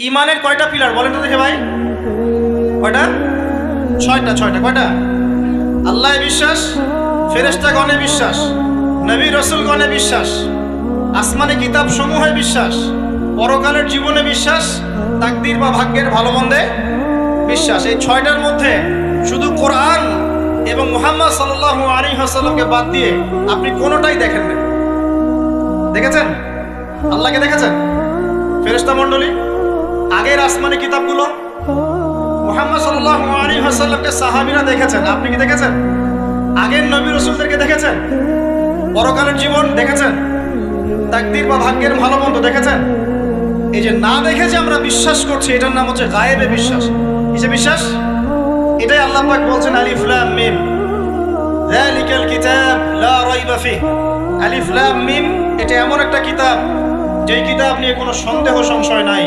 ইমানের কয়টা পিলার বলেন তো দেখে ভাই? কয়টা? ছয়টা ছয়টা, কয়টা? আল্লাহ বিশ্বাস ফেরেস্তা গণে বিশ্বাস, নবী রসুল গণে বিশ্বাস, আসমানে কিতাব সমূহে বিশ্বাস, পরকালের জীবনে বিশ্বাস, তাকদির বা ভাগ্যের ভালো মন্দে বিশ্বাস। এই ছয়টার মধ্যে শুধু কোরআন এবং মোহাম্মদ সাল্লাহ আলী হাসাল্লামকে বাদ দিয়ে আপনি কোনোটাই দেখেন না দেখেছেন? আল্লাহকে দেখেছেন? ফেরেস্তা মণ্ডলী? আগের আসমানি কিতাবগুলো? মোহাম্মদ সাল্লাহ হাসাল্লামকে সাহাবিরা দেখেছেন। আপনি কি দেখেছেন? আগের নবী রসুলদেরকে দেখেছেন? পরকালের জীবন দেখেছেন? তাকদির বা ভাগ্যের ভালো মন্দ দেখেছেন? এই যে না দেখে যে আমরা বিশ্বাস করছি, এটার নাম হচ্ছে গায়েবে বিশ্বাস। কিসে বিশ্বাস? এটাই আল্লাহ পাক বলছেন, আলিফ লাম মিম। যালিকাল কিতাব লা রাইবা ফিহ। আলিফ লাম মিম, এটা এমন একটা কিতাব, যেই কিতাব নিয়ে কোনো সন্দেহ, সংশয় নাই।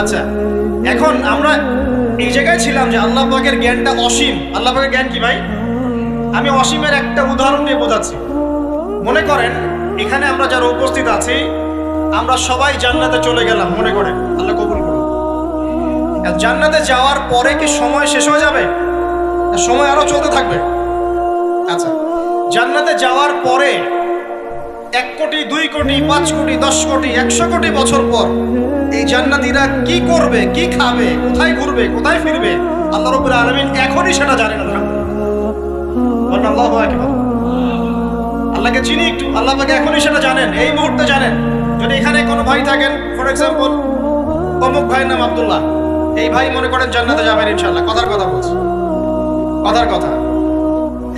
আচ্ছা এখন আমরা এই জায়গায় ছিলাম যে আল্লাহ পাকের জ্ঞানটা অসীম। আল্লাহ পাকের জ্ঞান কি ভাই? আমি অসীমের একটা উদাহরণ দিয়ে বোঝাচ্ছি। মনে করেন, এখানে আমরা যারা উপস্থিত আছি, আমরা সবাই জান্নাতে চলে গেলাম, মনে করেন। আল্লাহ কবুল করুন। জান্নাতে যাওয়ার পরে কি সময় শেষ হয়ে যাবে? সময় আরও চলতে থাকবে? আচ্ছা জান্নাতে যাওয়ার পরে এক কোটি, দুই কোটি, পাঁচ কোটি, দশ কোটি, একশো কোটি বছর পর জান্নাতীরা কি করবে, কি খাবে, কোথায় ঘুরবে, কোথায় ফিরবে? আল্লাহ রবুল আলমিন এখনই সেটা জানেন আল্লাহ আল্লাহকে চিনি একটু। আল্লাহ এখনই সেটা জানেন, এই মুহূর্তে জানেন। যদি এখানে কোনো ভাই থাকেন ফর এক্সাম্পল অমুক ভাইয়ের নাম আব্দুল্লাহ। এই ভাই মনে করেন জান্নাতে যাবেন ইনশাল্লাহ কথার কথা বলছি। কথার কথা।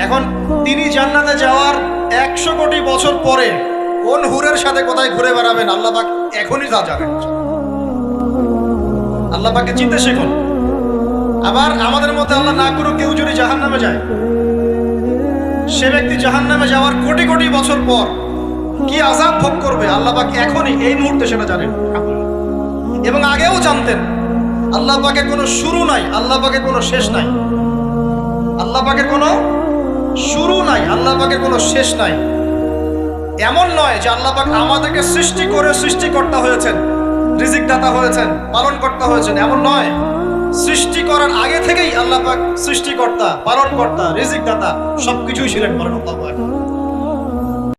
এখন তিনি জান্নাতে যাওয়ার একশো কোটি বছর পরে কোন হুরের সাথে কোথায় ঘুরে বেড়াবেন, আল্লাহ এখনই তা জানেন। আল্লাহ পাকে চিনতে শিখুন। আবার আমাদের মধ্যে আল্লাহ না করুক কেউ যদি জাহান নামে যায়। সে ব্যক্তি জাহান নামে যাওয়ার কোটি কোটি বছর পর কি আজাব ভোগ করবে? আল্লাহ পাক এখনই এই মুহূর্তে সেটা জানেন। এবং আগেও জানতেন, আল্লাহ পাকের কোনো শুরু নাই, আল্লাহ পাকের কোনো শেষ নাই। আল্লাহ পাকের কোনো শুরু নাই, আল্লাহ পাকের কোনো শেষ নাই। এমন নয় যে আল্লাহ পাক আমাদেরকে সৃষ্টি করে সৃষ্টিকর্তা হয়েছেন। রিজিক দাতা হয়েছেন পালন কর্তা হয়েছেন, এমন নয় সৃষ্টি করার আগে থেকেই আল্লাহ পাক সৃষ্টিকর্তা, পালনকর্তা, রিজিক দাতা, সবকিছুই ছিলেন পালন আল্লাহ।